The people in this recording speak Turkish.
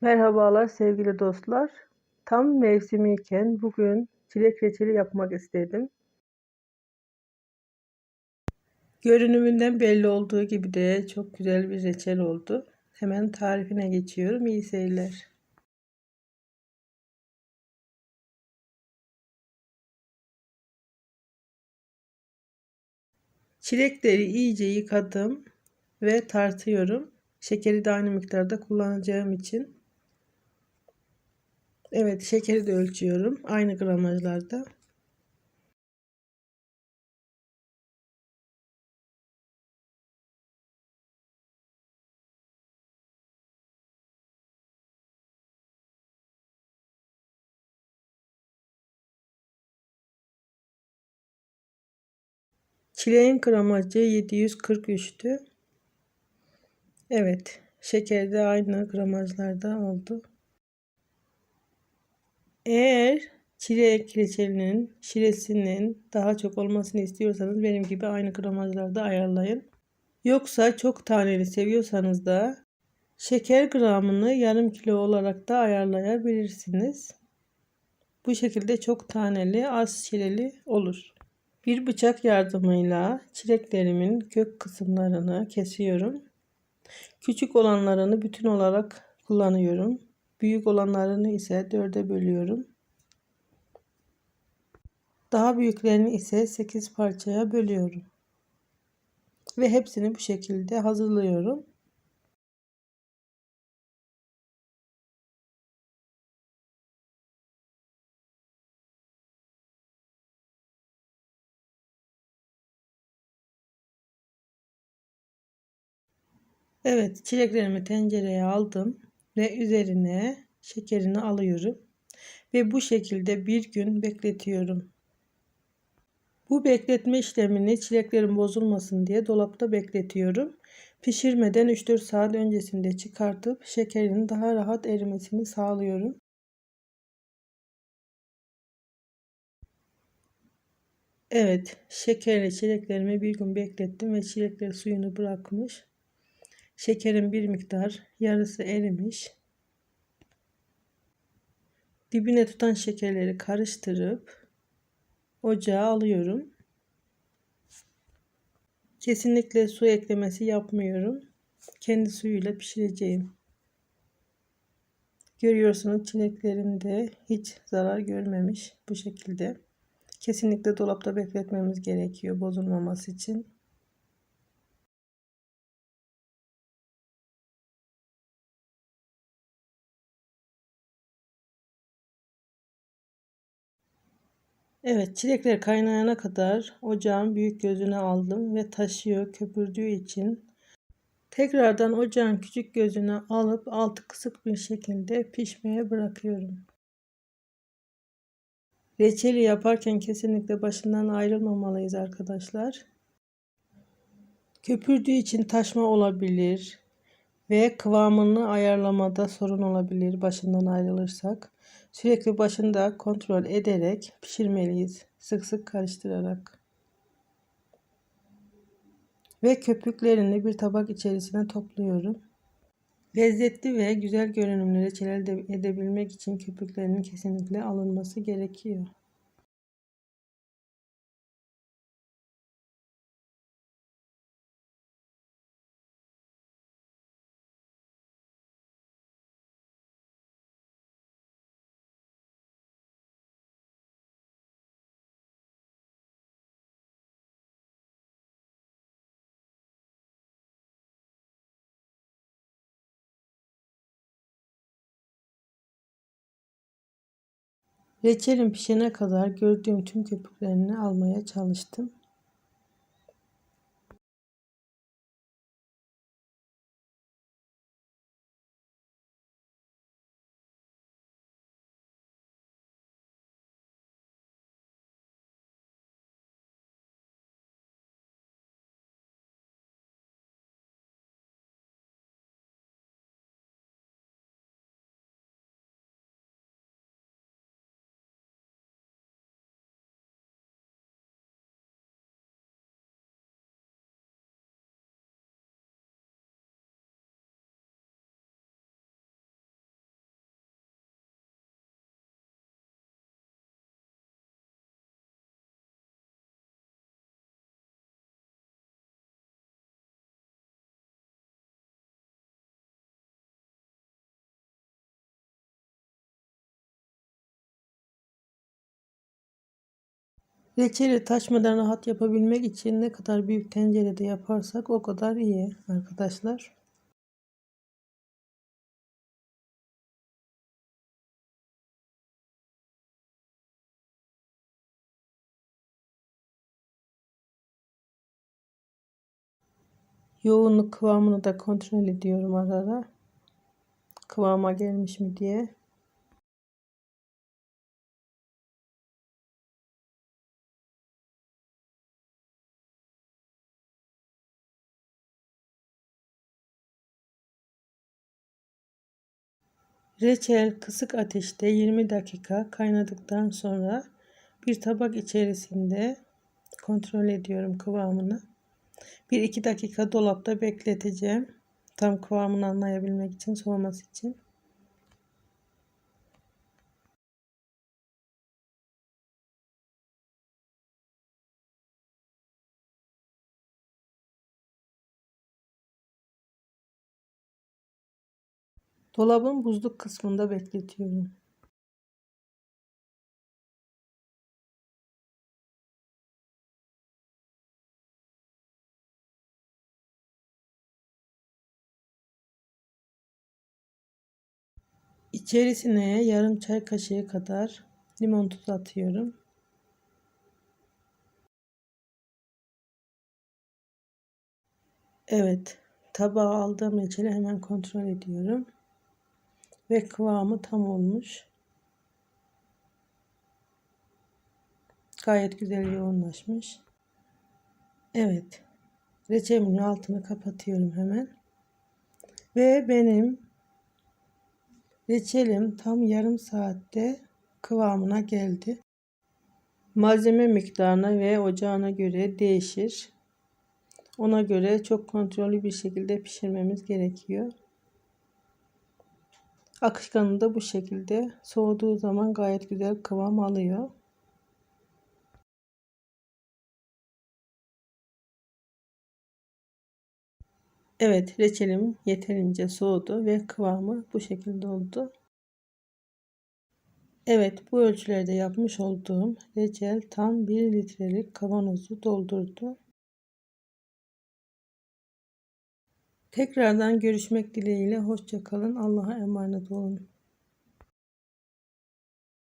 Merhabalar sevgili dostlar. Tam mevsimiyken bugün çilek reçeli yapmak istedim. Görünümünden belli olduğu gibi de çok güzel bir reçel oldu. Hemen tarifine geçiyorum. İyi seyirler. Çilekleri iyice yıkadım ve tartıyorum. Şekeri de aynı miktarda kullanacağım için. Evet şekeri de ölçüyorum. Aynı gramajlarda. Çileğin gramajı 743'tü. Evet. Şeker de aynı gramajlarda oldu. Eğer çilek reçelinin şiresinin daha çok olmasını istiyorsanız benim gibi aynı gramajlarda ayarlayın. Yoksa çok taneli seviyorsanız da şeker gramını yarım kilo olarak da ayarlayabilirsiniz. Bu şekilde çok taneli az şireli olur. Bir bıçak yardımıyla çileklerimin kök kısımlarını kesiyorum. Küçük olanlarını bütün olarak kullanıyorum. Büyük olanlarını ise dörde bölüyorum. Daha büyüklerini ise 8 parçaya bölüyorum. Ve hepsini bu şekilde hazırlıyorum. Evet çileklerimi tencereye aldım ve üzerine şekerini alıyorum ve bu şekilde bir gün bekletiyorum. Bu bekletme işlemini çileklerin bozulmasın diye dolapta bekletiyorum. Pişirmeden 3-4 saat öncesinde çıkartıp şekerin daha rahat erimesini sağlıyorum. Evet, şekerli çileklerimi bir gün beklettim ve çilekler suyunu bırakmış. Şekerin bir miktar yarısı erimiş. Dibine tutan şekerleri karıştırıp ocağa alıyorum. Kesinlikle su eklemesi yapmıyorum. Kendi suyuyla pişireceğim. Görüyorsunuz çileklerim de hiç zarar görmemiş bu şekilde. Kesinlikle dolapta bekletmemiz gerekiyor bozulmaması için. Evet çilekler kaynayana kadar ocağın büyük gözüne aldım ve taşıyor köpürdüğü için tekrardan ocağın küçük gözüne alıp altı kısık bir şekilde pişmeye bırakıyorum. Reçeli yaparken kesinlikle başından ayrılmamalıyız arkadaşlar. Köpürdüğü için taşma olabilir ve kıvamını ayarlamada sorun olabilir başından ayrılırsak. Sürekli başında kontrol ederek pişirmeliyiz. Sık sık karıştırarak. Ve köpüklerini bir tabak içerisine topluyorum. Lezzetli ve güzel görünümlü reçel elde edebilmek için köpüklerinin kesinlikle alınması gerekiyor. Reçelim pişene kadar gördüğüm tüm köpüklerini almaya çalıştım. Reçeli taşmadan rahat yapabilmek için ne kadar büyük tencerede yaparsak o kadar iyi arkadaşlar. Yoğunluk kıvamını da kontrol ediyorum ara ara. Kıvama gelmiş mi diye. Reçel kısık ateşte 20 dakika kaynadıktan sonra bir tabak içerisinde kontrol ediyorum kıvamını. 1-2 dakika dolapta bekleteceğim. Tam kıvamını anlayabilmek için soğuması için. Dolabın buzluk kısmında bekletiyorum. İçerisine yarım çay kaşığı kadar limon tuzu atıyorum. Evet, tabağa aldığım reçeli hemen kontrol ediyorum. Ve kıvamı tam olmuş. Gayet güzel yoğunlaşmış. Evet. Reçelimin altını kapatıyorum hemen. Ve benim reçelim tam yarım saatte kıvamına geldi. Malzeme miktarına ve ocağına göre değişir. Ona göre çok kontrollü bir şekilde pişirmemiz gerekiyor. Akışkanı da bu şekilde soğuduğu zaman gayet güzel kıvam alıyor. Evet reçelim yeterince soğudu ve kıvamı bu şekilde oldu. Evet bu ölçülerde yapmış olduğum reçel tam 1 litrelik kavanozu doldurdu. Tekrardan görüşmek dileğiyle hoşçakalın. Allah'a emanet olun.